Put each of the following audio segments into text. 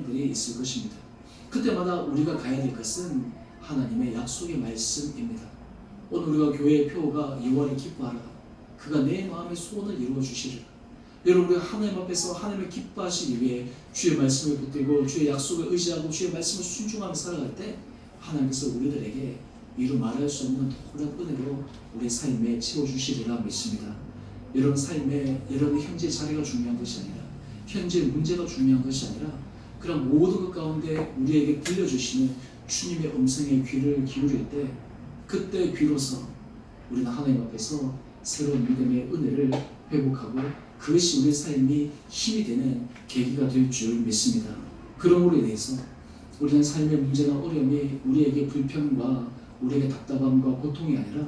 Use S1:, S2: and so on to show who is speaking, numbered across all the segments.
S1: 들이 있을 것입니다. 그때마다 우리가 가야 될 것은 하나님의 약속의 말씀입니다. 오늘 우리가 교회의 표가 여호와를 기뻐하라. 그가 내 마음의 소원을 이루어 주시리라. 여러분 우리가 하나님 앞에서 하나님을 기뻐하시기 위해 주의 말씀을 붙들고 주의 약속을 의지하고 주의 말씀을 순종하며 살아갈 때 하나님께서 우리들에게 이루 말할 수 없는 독한 은혜로 우리 삶에 채워주시리라 믿습니다. 여러분 삶에 여러분 현재 자리가 중요한 것이 아니라 현재 문제가 중요한 것이 아니라 그런 모든 것 가운데 우리에게 들려주시는 주님의 음성의 귀를 기울일 때 그때 비로소 우리는 하나님 앞에서 새로운 믿음의 은혜를 회복하고 그것이 우리 삶이 힘이 되는 계기가 될 줄 믿습니다. 그러므로 인해서 우리는 삶의 문제나 어려움이 우리에게 불평과 우리에게 답답함과 고통이 아니라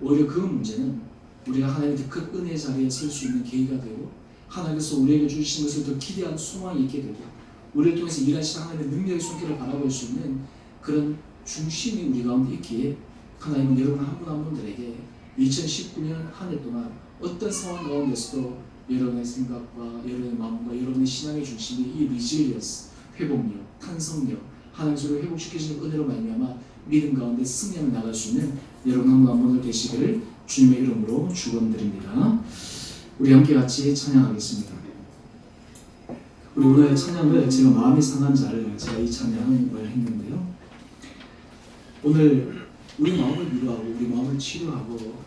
S1: 오히려 그 문제는 우리가 하나님의 큰 은혜 자리에 설 수 있는 계기가 되고 하나님께서 우리에게 주신 것을 더 기대하는 소망이 있게 되고 우리를 통해서 일하시는 하나님의 능력의 손길을 바라볼 수 있는 그런 중심이 우리 가운데 있기에 하나님은 여러분 한 분 한 분들에게 2019년 한 해 동안 어떤 상황 가운데서도 여러분의 생각과 여러분의 마음과 여러분의 신앙의 중심이 이 리질리언스, 회복력, 탄성력, 하나님으로 회복시키시는 은혜로 말미암아 믿음 가운데 승리하며 나갈 수 있는 여러분 한 분 한 분들 되시기를 주님의 이름으로 축원드립니다. 우리 함께 같이 찬양하겠습니다. 우리 오늘 찬양을 제가 마음이 상한 자를 제가 이 찬양을 했는데요. 오늘 우리 마음을 위로하고 우리 마음을 치료하고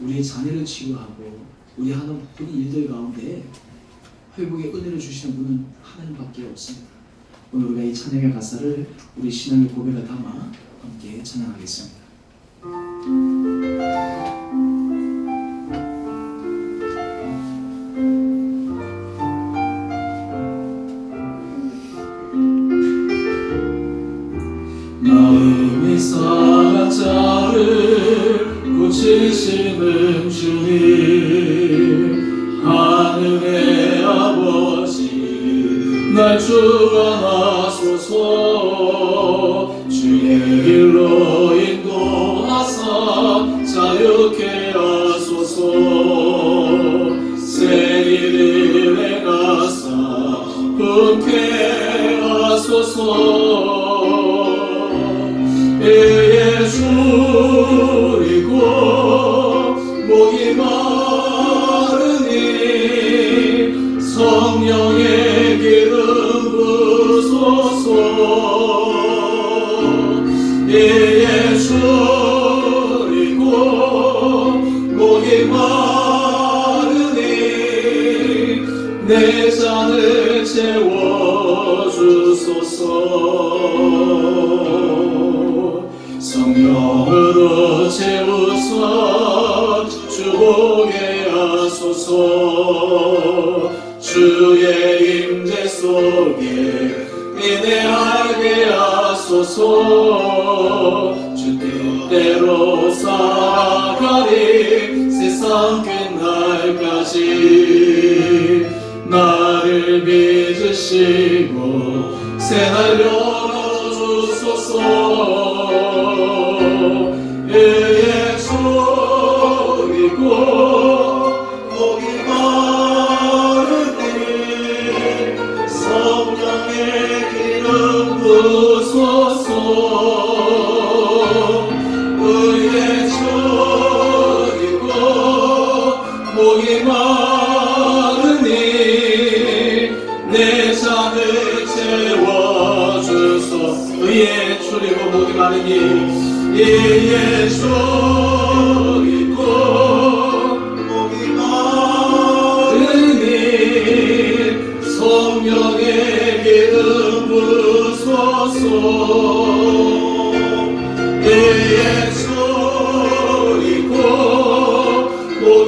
S1: 우리의 자녀를 치료하고 우리 하는 모든 일들 가운데 회복의 은혜를 주시는 분은 하나님밖에 없습니다. 오늘 우리가 이 찬양의 가사를 우리 신앙의 고백을 담아 함께 찬양하겠습니다. 아버지 날 주관하소서. 주의 길로 인도하사 자유케 하소서. 새 일을 행하사 분케 하소서 예수이고 목이 마르니 내 잔을 채워주소서. 성령으로 채우사 주보게 하소서. 주의 임재 속에 인내하게 하소서. 주 뜻대로 살아가리. 세상 끝날까지 나를 믿으시고 새날 열어주소서 주리고 목이 마르니 예의 주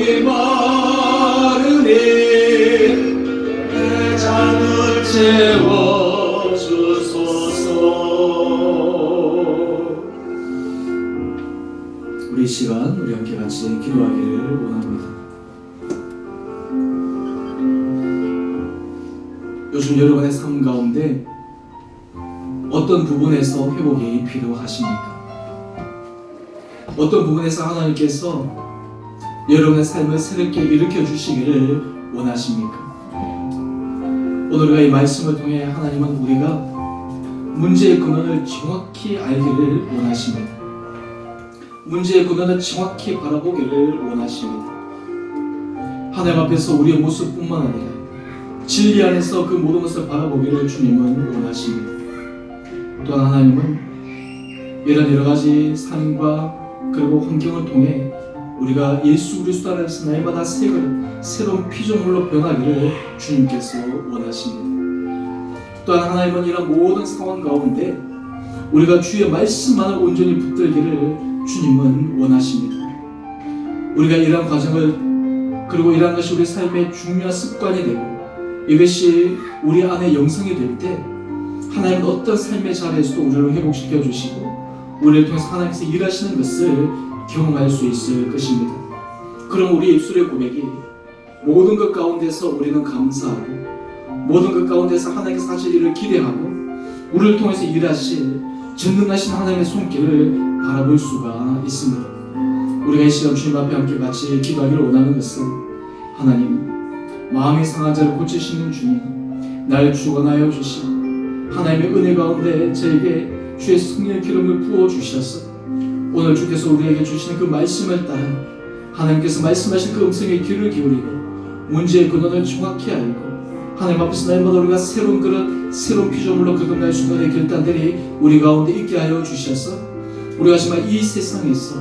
S1: 목이 마르니 내 잔을 채워 주소서 우리 이 시간 우리 함께 같이 기도하기를 원합니다 요즘 여러분의 삶 가운데 어떤 부분에서 회복이 필요하십니까? 어떤 부분에서 하나님께서 여러분의 삶을 새롭게 일으켜 주시기를 원하십니까? 오늘 우리가 이 말씀을 통해 하나님은 우리가 문제의 근원을 정확히 알기를 원하십니다. 문제의 근원을 정확히 바라보기를 원하십니다. 하나님 앞에서 우리의 모습뿐만 아니라 진리 안에서 그 모든 것을 바라보기를 주님은 원하십니다. 또한 하나님은 이런 여러 가지 삶과 그리고 환경을 통해 우리가 예수 그리스도 안에서 날마다 새 그릇, 새로운 피조물로 변하기를 주님께서 원하십니다. 또한 하나님은 이런 모든 상황 가운데 우리가 주의 말씀만을 온전히 붙들기를 주님은 원하십니다. 우리가 이러한 과정을 그리고 이러한 것이 우리 삶의 중요한 습관이 되고 이것이 우리 안에 영성이 될 때 하나님은 어떤 삶의 자리에서도 우리를 회복시켜 주시고 우리를 통해서 하나님께서 일하시는 것을 경험할 수 있을 것입니다. 그럼 우리 입술의 고백이 모든 것 가운데서 우리는 감사하고 모든 것 가운데서 하나님께서 하실 일을 기대하고 우리를 통해서 일하실 전능하신 하나님의 손길을 바라볼 수가 있습니다. 우리가 이 시간 주님 앞에 함께 같이 기도하기를 원하는 것은 하나님 마음이 상한 자를 고치시는 주님 날 주관하여 주시고 하나님의 은혜 가운데 저에게 주의 성령의 기름을 부어 주셔서 오늘 주께서 우리에게 주시는 그 말씀을 따라 하나님께서 말씀하신 그 음성에 귀를 기울이고 문제의 근원을 정확히 알고 하나님 앞에서 날마다 우리가 새로운 그런 새로운 피조물로 거듭날 수 있는 결단들이 우리 가운데 있게 하여 주셔서 우리가 정말 이 세상에서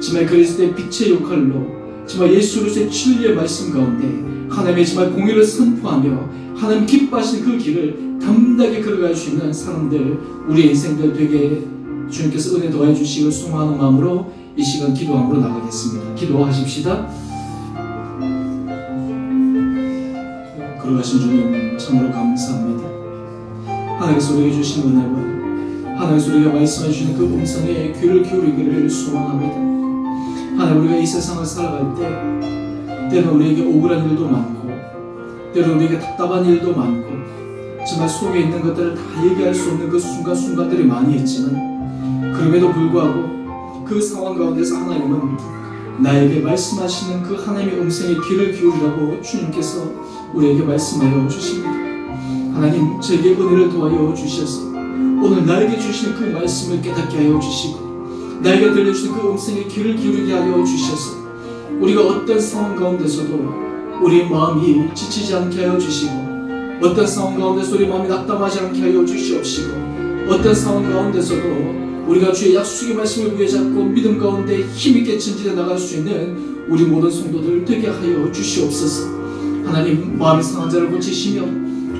S1: 정말 그리스도의 빛의 역할로 정말 예수 그리스도의 진리의 말씀 가운데 하나님의 정말 공의를 선포하며 하나님 기뻐하시는 그 길을 담대하게 걸어갈 수 있는 사람들 우리 인생들 되게 주님께서 은혜 더해 주시길 소망하는 마음으로 이 시간 기도함으로 나가겠습니다. 기도하십시다. 걸어가신 주님 참으로 감사합니다. 하나님께서 우리에게 주신 은혜와 하나님께서 우리에게 말씀해 주시는 그 음성에 귀를 기울이기를 소망합니다. 하나님 우리가 이 세상을 살아갈 때 때로는 우리에게 억울한 일도 많고 때로는 우리에게 답답한 일도 많고 정말 속에 있는 것들을 다 얘기할 수 없는 그 순간순간들이 많이 있지만 그럼에도 불구하고 그 상황 가운데서 하나님은 나에게 말씀하시는 그 하나님의 음성에 귀를 기울이라고 주님께서 우리에게 말씀하여 주십니다. 하나님 저에게 은혜를 도와여 주셔서 오늘 나에게 주시는 그 말씀을 깨닫게 하여 주시고 나에게 들려주신 그 음성에 귀를 기울이게 하여 주셔서 우리가 어떤 상황 가운데서도 우리의 마음이 지치지 않게 하여 주시고 어떤 상황 가운데서 우리 마음이 낙담하지 않게 하여 주시옵시고 어떤 상황 가운데서도 우리가 주의 약속의 말씀을 부여잡고 믿음 가운데 힘있게 전진해 나갈 수 있는 우리 모든 성도들 되게 하여 주시옵소서. 하나님 마음이 상한 자를 고치시며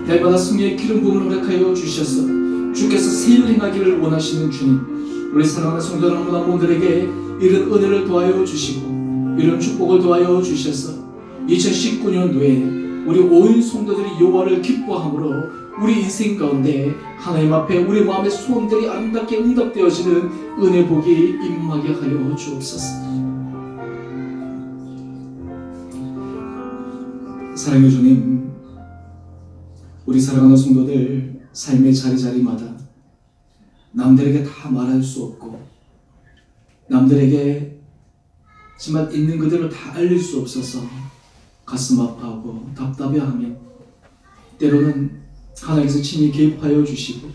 S1: 날마다 승리의 기름 부음을 허락하여 주셔서. 주께서 세일 행하기를 원하시는 주님 우리 사랑하는 성도 한분한 분들에게 이런 은혜를 도하여 주시고 이런 축복을 도하여 주셔서 2019년도에 우리 온 성도들이 여호와를 기뻐함으로 우리 인생 가운데 하나님 앞에 우리 마음의 소원들이 아름답게 응답되어지는 은혜 복이 임하게 하여 주옵소서. 사랑의 주님, 우리 사랑하는 성도들 삶의 자리자리마다 남들에게 다 말할 수 없고 남들에게 정말 있는 그대로 다 알릴 수 없어서 가슴 아파하고 답답해하며 때로는 하나님께서 친히 개입하여 주시고